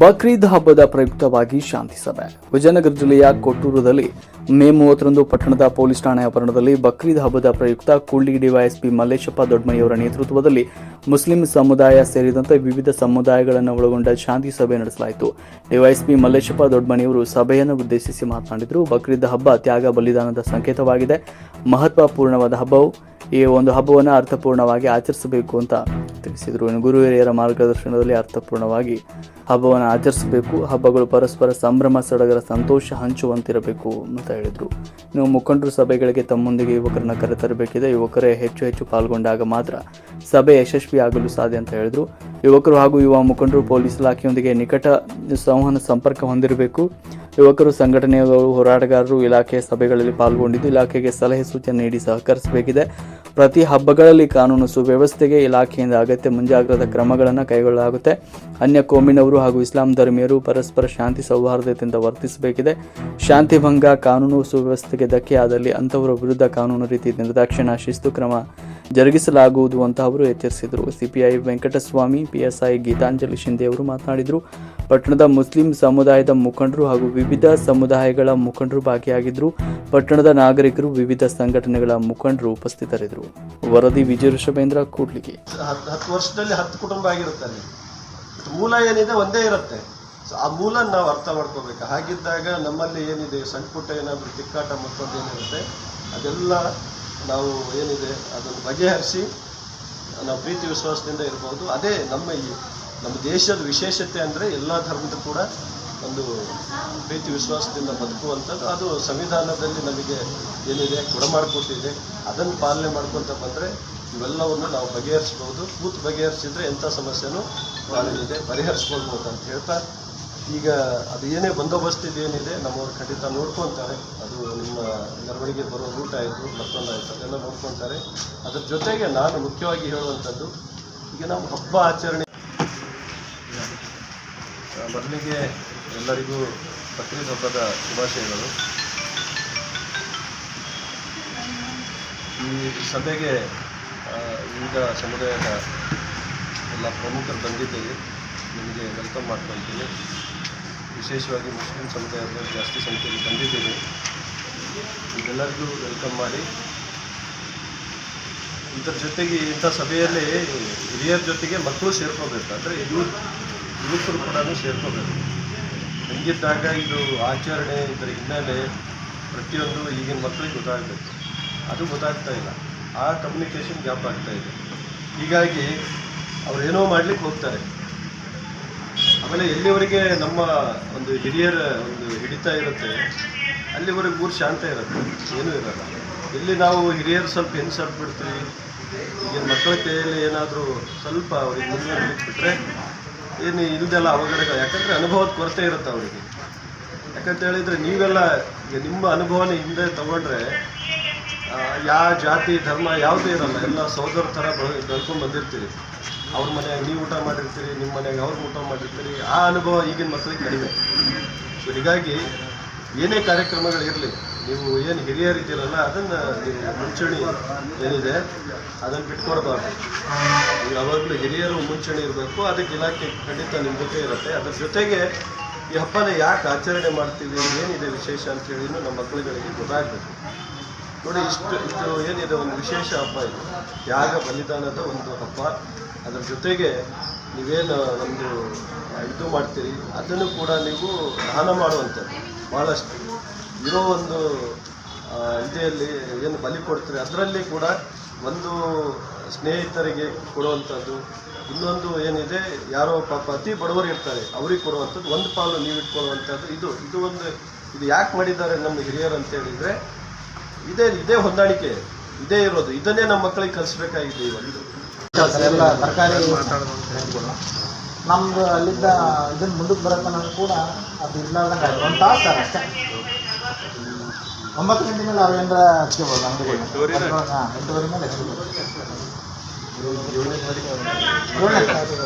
ಬಕ್ರೀದ್ ಹಬ್ಬದ ಪ್ರಯುಕ್ತವಾಗಿ ಶಾಂತಿ ಸಭೆ. ವಿಜಯನಗರ ಜಿಲ್ಲೆಯ ಕೊಟ್ಟೂರದಲ್ಲಿ ಮೇ ಮೂವತ್ತರಂದು ಪಟ್ಟಣದ ಪೊಲೀಸ್ ಠಾಣೆ ಆವರಣದಲ್ಲಿ ಬಕ್ರೀದ್ ಹಬ್ಬದ ಪ್ರಯುಕ್ತ ಕೂಳ್ಳಿ ಡಿವೈಎಸ್ಪಿ ಮಲ್ಲೇಶಪ್ಪ ದೊಡ್ಮನಿಯವರ ನೇತೃತ್ವದಲ್ಲಿ ಮುಸ್ಲಿಂ ಸಮುದಾಯ ಸೇರಿದಂತೆ ವಿವಿಧ ಸಮುದಾಯಗಳನ್ನು ಒಳಗೊಂಡ ಶಾಂತಿ ಸಭೆ ನಡೆಸಲಾಯಿತು. ಡಿವೈಎಸ್ಪಿ ಮಲ್ಲೇಶಪ್ಪ ದೊಡ್ಮನಿಯವರು ಸಭೆಯನ್ನು ಉದ್ದೇಶಿಸಿ ಮಾತನಾಡಿದರು. ಬಕ್ರೀದ್ ಹಬ್ಬ ತ್ಯಾಗ ಬಲಿದಾನದ ಸಂಕೇತವಾಗಿದೆ. ಮಹತ್ವಪೂರ್ಣವಾದ ಹಬ್ಬವು ಈ ಒಂದು ಹಬ್ಬವನ್ನು ಅರ್ಥಪೂರ್ಣವಾಗಿ ಆಚರಿಸಬೇಕು ಅಂತ ತಿಳಿಸಿದರು. ಗುರು ಹಿರಿಯರ ಮಾರ್ಗದರ್ಶನದಲ್ಲಿ ಅರ್ಥಪೂರ್ಣವಾಗಿ ಹಬ್ಬವನ್ನು ಆಚರಿಸಬೇಕು. ಹಬ್ಬಗಳು ಪರಸ್ಪರ ಸಂಭ್ರಮ, ಸಡಗರ, ಸಂತೋಷ ಹಂಚುವಂತಿರಬೇಕು ಅಂತ ಹೇಳಿದರು. ಇನ್ನು ಮುಖಂಡರು ಸಭೆಗಳಿಗೆ ತಮ್ಮೊಂದಿಗೆ ಯುವಕರನ್ನು ಕರೆತರಬೇಕಿದೆ. ಯುವಕರೇ ಹೆಚ್ಚು ಹೆಚ್ಚು ಪಾಲ್ಗೊಂಡಾಗ ಮಾತ್ರ ಸಭೆ ಯಶಸ್ವಿಯಾಗಲು ಸಾಧ್ಯ ಅಂತ ಹೇಳಿದರು. ಯುವಕರು ಹಾಗೂ ಯುವ ಮುಖಂಡರು ಪೊಲೀಸ್ ಇಲಾಖೆಯೊಂದಿಗೆ ನಿಕಟ ಸಂವಹನ, ಸಂಪರ್ಕ ಹೊಂದಿರಬೇಕು. ಯುವಕರು ಸಂಘಟನೆಗಳು, ಹೋರಾಟಗಾರರು ಇಲಾಖೆಯ ಸಭೆಗಳಲ್ಲಿ ಪಾಲ್ಗೊಂಡಿದ್ದು ಇಲಾಖೆಗೆ ಸಲಹೆ ಸೂಚನೆ ನೀಡಿ ಸಹಕರಿಸಬೇಕಿದೆ. ಪ್ರತಿ ಹಬ್ಬಗಳಲ್ಲಿ ಕಾನೂನು ಸುವ್ಯವಸ್ಥೆಗೆ ಇಲಾಖೆಯಿಂದ ಅಗತ್ಯ ಮುಂಜಾಗ್ರತಾ ಕ್ರಮಗಳನ್ನು ಕೈಗೊಳ್ಳಲಾಗುತ್ತೆ. ಅನ್ಯ ಕೋಮಿನವರು ಹಾಗೂ ಇಸ್ಲಾಂ ಧರ್ಮೀಯರು ಪರಸ್ಪರ ಶಾಂತಿ ಸೌಹಾರ್ದತೆಯಿಂದ ವರ್ತಿಸಬೇಕಿದೆ. ಶಾಂತಿ ಭಂಗ ಕಾನೂನು ಸುವ್ಯವಸ್ಥೆಗೆ ಧಕ್ಕೆ ಆದಲ್ಲಿ ಅಂಥವರ ವಿರುದ್ಧ ಕಾನೂನು ರೀತಿ ನಿರ್ದಾಕ್ಷಿಣ್ಯ ಶಿಸ್ತು ಕ್ರಮ ಜರುಗಿಸಲಾಗುವುದು ಅಂತ ಅವರು ಎಚ್ಚರಿಸಿದರು. ಸಿಪಿಐ ವೆಂಕಟಸ್ವಾಮಿ, ಪಿಎಸ್ಐ ಗೀತಾಂಜಲಿ ಶಿಂದೆ ಅವರು ಮಾತನಾಡಿದರು. ಪಟ್ಟಣದ ಮುಸ್ಲಿಂ ಸಮುದಾಯದ ಮುಖಂಡರು ಹಾಗೂ ವಿವಿಧ ಸಮುದಾಯಗಳ ಮುಖಂಡರು ಭಾಗಿಯಾಗಿದ್ದರು. ಪಟ್ಟಣದ ನಾಗರಿಕರು ವಿವಿಧ ಸಂಘಟನೆಗಳ ಮುಖಂಡರು ಉಪಸ್ಥಿತರಿದ್ದರು. ವರದಿ ವಿಜಯ ಋಷಭೇಂದ್ರ, ಕೂಡ್ಲಿಗೆ. ಹತ್ತು ವರ್ಷದಲ್ಲಿ ಹತ್ತು ಕುಟುಂಬ ಆಗಿರುತ್ತೆ ಮೂಲ ಏನಿದೆ ಒಂದೇ ಇರುತ್ತೆ. ಆ ಮೂಲ ನಾವು ಅರ್ಥ ಮಾಡ್ಕೋಬೇಕು. ಹಾಗಿದ್ದಾಗ ನಮ್ಮಲ್ಲಿ ಏನಿದೆ ಸಣ್ಣ ಪುಟ್ಟ ಏನಾದರೂ ತಿಕ್ಕಾಟ ಮತ್ತೊಂದು ಏನಿರುತ್ತೆ, ಅದೆಲ್ಲ ನಾವು ಏನಿದೆ ಅದನ್ನು ಬಗೆಹರಿಸಿ, ನಾವು ಪ್ರೀತಿ ವಿಶ್ವಾಸದಿಂದ ಇರ್ಬೋದು. ಅದೇ ನಮ್ಮ ಈ ನಮ್ಮ ದೇಶದ ವಿಶೇಷತೆ ಅಂದರೆ ಎಲ್ಲ ಧರ್ಮದ ಕೂಡ ಒಂದು ಪ್ರೀತಿ ವಿಶ್ವಾಸದಿಂದ ಬದುಕುವಂಥದ್ದು. ಅದು ಸಂವಿಧಾನದಲ್ಲಿ ನಮಗೆ ಏನಿದೆ ಕೊಡಮಾಡ್ಕೊಟ್ಟಿದೆ ಅದನ್ನು ಪಾಲನೆ ಮಾಡ್ಕೊತ ಬಂದರೆ ಇವೆಲ್ಲವನ್ನು ನಾವು ಬಗೆಹರಿಸ್ಬೋದು. ಕೂತು ಬಗೆಹರಿಸಿದ್ರೆ ಎಂಥ ಸಮಸ್ಯೆನೂ ಪರಿಹರಿಸ್ಕೊಳ್ಬೋದು ಅಂತ ಹೇಳ್ತಾ ಈಗ ಅದು ಏನೇ ಬಂದೋಬಸ್ತ್ ಏನಿದೆ ನಮ್ಮವ್ರು ಖಂಡಿತ ನೋಡ್ಕೊತಾರೆ. ಅದು ನಿಮ್ಮ ಮೆರವಣಿಗೆ ಬರೋ ರೂಟ್ ಆಯಿತು, ಮತ್ತೊಂದು ಆಯಿತು, ಅದೆಲ್ಲ ನೋಡ್ಕೊತಾರೆ. ಅದ್ರ ಜೊತೆಗೆ ನಾನು ಮುಖ್ಯವಾಗಿ ಹೇಳುವಂಥದ್ದು, ಈಗ ನಾವು ಹಬ್ಬ ಆಚರಣೆ ಮೊದಲಿಗೆ ಎಲ್ಲರಿಗೂ ಬಕ್ರೀದ್ ಹಬ್ಬದ ಶುಭಾಶಯಗಳು. ಈ ಸಭೆಗೆ ವಿವಿಧ ಸಮುದಾಯದ ಎಲ್ಲ ಪ್ರಮುಖರು ಬಂದಿದ್ದೇವೆ ನಿಮಗೆ ವೆಲ್ಕಮ್ ಮಾಡ್ಕೊಳ್ತೀನಿ. ವಿಶೇಷವಾಗಿ ಮುಸ್ಲಿಂ ಸಮುದಾಯದ ಜಾಸ್ತಿ ಸಂಖ್ಯೆಯಲ್ಲಿ ಬಂದಿದ್ದೀವಿ. ಇದೆಲ್ಲರಿಗೂ ವೆಲ್ಕಮ್ ಮಾಡಿ. ಇದರ ಜೊತೆಗೆ ಇಂಥ ಸಭೆಯಲ್ಲಿ ಹಿರಿಯರ ಜೊತೆಗೆ ಮಕ್ಕಳು ಸೇರ್ಕೋಬೇಕು. ಅಂದರೆ ಯೂತ್ ಯುವಕರು ಕೂಡ ಸೇರ್ಕೋಬೇಕು. ಹಂಗಿದ್ದಾಗ ಇದು ಆಚರಣೆ ಇದರ ಹಿನ್ನೆಲೆ ಪ್ರತಿಯೊಂದು ಈಗಿನ ಮಕ್ಕಳಿಗೆ ಗೊತ್ತಾಗಬೇಕು. ಅದು ಗೊತ್ತಾಗ್ತಾ ಇಲ್ಲ. ಆ ಕಮ್ಯುನಿಕೇಷನ್ ಗ್ಯಾಪ್ ಆಗ್ತಾ ಇದೆ. ಹೀಗಾಗಿ ಅವ್ರು ಏನೋ ಮಾಡ್ಲಿಕ್ಕೆ ಹೋಗ್ತಾರೆ. ಆಮೇಲೆ ಎಲ್ಲಿವರೆಗೆ ನಮ್ಮ ಒಂದು ಹಿರಿಯರ ಒಂದು ಹಿಡಿತ ಇರುತ್ತೆ, ಅಲ್ಲಿವರೆಗೆ ಊರು ಶಾಂತ ಇರುತ್ತೆ, ಏನೂ ಇರಲ್ಲ. ಇಲ್ಲಿ ನಾವು ಹಿರಿಯರು ಸ್ವಲ್ಪ ಸ್ವಲ್ಪ ಬಿಡ್ತೀವಿ, ಈಗಿನ ಮಕ್ಕಳ ಕೈಯಲ್ಲಿ ಏನಾದರೂ ಸ್ವಲ್ಪ ಅವ್ರಿಗೆ ಮುಂದೆ ಬಿಟ್ಟರೆ ಏನು ಇಲ್ಲದೆಲ್ಲ ಅವಘಡಗಳು, ಯಾಕಂದರೆ ಅನುಭವದ ಕೊರತೆ ಇರುತ್ತೆ ಅವರಿಗೆ. ಯಾಕಂತ ಹೇಳಿದರೆ ನೀವೆಲ್ಲ ಈಗ ನಿಮ್ಮ ಅನುಭವನ ಹಿಂದೆ ತಗೊಂಡ್ರೆ ಯಾವ ಜಾತಿ, ಧರ್ಮ ಯಾವುದೂ ಇರಲ್ಲ, ಎಲ್ಲ ಸೋದರ ಥರ ಬೆಳ್ ಬೆಳ್ಕೊಂಡು ಬಂದಿರ್ತೀರಿ. ಅವ್ರ ಮನೆಯಾಗ ನೀವು ಊಟ ಮಾಡಿರ್ತೀರಿ ನಿಮ್ಮ ಮನೆಯಾಗ ಅವ್ರು ಊಟ ಮಾಡಿರ್ತೀರಿ, ಆ ಅನುಭವ ಈಗಿನ ಮಕ್ಕಳಿಗೆ ಕಡಿಮೆ. ಸೊ ಹೀಗಾಗಿ ಏನೇ ಕಾರ್ಯಕ್ರಮಗಳಿರಲಿ ನೀವು ಏನು ಹಿರಿಯರಿದ್ದೀರಲ್ಲ ಅದನ್ನು ನೀವು ಮುಂಚೂಣಿ ಏನಿದೆ, ಅದನ್ನು ಬಿಟ್ಕೊಡ್ಬಾರ್ದು. ನೀವು ಯಾವಾಗಲೂ ಹಿರಿಯರು ಮುಂಚೂಣಿ ಇರಬೇಕು, ಅದಕ್ಕೆ ಇಲಾಖೆ ಖಂಡಿತ ನಿಮ್ಮ ಜೊತೆ ಇರುತ್ತೆ. ಅದ್ರ ಜೊತೆಗೆ ಈ ಹಬ್ಬನ ಯಾಕೆ ಆಚರಣೆ ಮಾಡ್ತೀವಿ ಏನಿದೆ ವಿಶೇಷ ಅಂತ ಹೇಳಿ ನಮ್ಮ ಮಕ್ಕಳುಗಳಿಗೆ ಗೊತ್ತಾಗಬೇಕು. ನೋಡಿ, ಇಷ್ಟು ಇದು ಏನಿದೆ, ಒಂದು ವಿಶೇಷ ಹಬ್ಬ ಇದು. ತ್ಯಾಗ ಬಲಿದಾನದ ಒಂದು ಹಬ್ಬ. ಅದರ ಜೊತೆಗೆ ನೀವೇನು ಒಂದು ಇದು ಮಾಡ್ತೀರಿ, ಅದನ್ನು ಕೂಡ ನೀವು ದಾನ ಮಾಡುವಂಥದ್ದು. ಭಾಳಷ್ಟು ಇರೋ ಒಂದು ಇದೆಯಲ್ಲಿ ಏನು ಬಲಿ ಕೊಡ್ತೀರಿ, ಅದರಲ್ಲಿ ಕೂಡ ಒಂದು ಸ್ನೇಹಿತರಿಗೆ ಕೊಡುವಂಥದ್ದು. ಇನ್ನೊಂದು ಏನಿದೆ, ಯಾರೋ ಪಾಪ ಅತಿ ಬಡವರು ಇರ್ತಾರೆ, ಅವ್ರಿಗೆ ಕೊಡುವಂಥದ್ದು. ಒಂದು ಪಾಲು ನೀವು ಇಟ್ಕೊಳ್ಳುವಂಥದ್ದು. ಇದು ಇದು ಒಂದು, ಇದು ಯಾಕೆ ಮಾಡಿದ್ದಾರೆ ನಮ್ಮ ಹಿರಿಯರು ಅಂತ ಹೇಳಿದರೆ ಇದೇ ಇದೇ ಹೊಂದಾಣಿಕೆ ಇದೇ ಇರೋದು. ಇದನ್ನೇ ನಮ್ಮ ಮಕ್ಕಳಿಗೆ ಕಲಿಸ್ಬೇಕಾಗಿದೆ ಇವತ್ತು ಎಲ್ಲ ತರಕಾರಿ ನಮ್ದು ಅಲ್ಲಿದ್ದ ಇದನ್ನ ಮುಂದಕ್ಕೆ ಬರತ್ತ ನಮ್ಗೆ ಕೂಡ ಅದು ಇರ್ಲಾರ್ದಂಗೆ ಆಯ್ತು ಒಂದು ತಾಸು ಸರ್ ಅಷ್ಟೇ. ಒಂಬತ್ತು ಗಂಟೆ ಮೇಲೆ ಅವ್ರು ಏನಾರ ಹಚ್ಕೋಬೋದು ಅಂಗಡಿ ಹಾಂ ಎಂಟುವರೆ ಮೇಲೆ ಹಚ್ಕೋಬೋದು. ಏಳನೇ ತಾರೀಕು.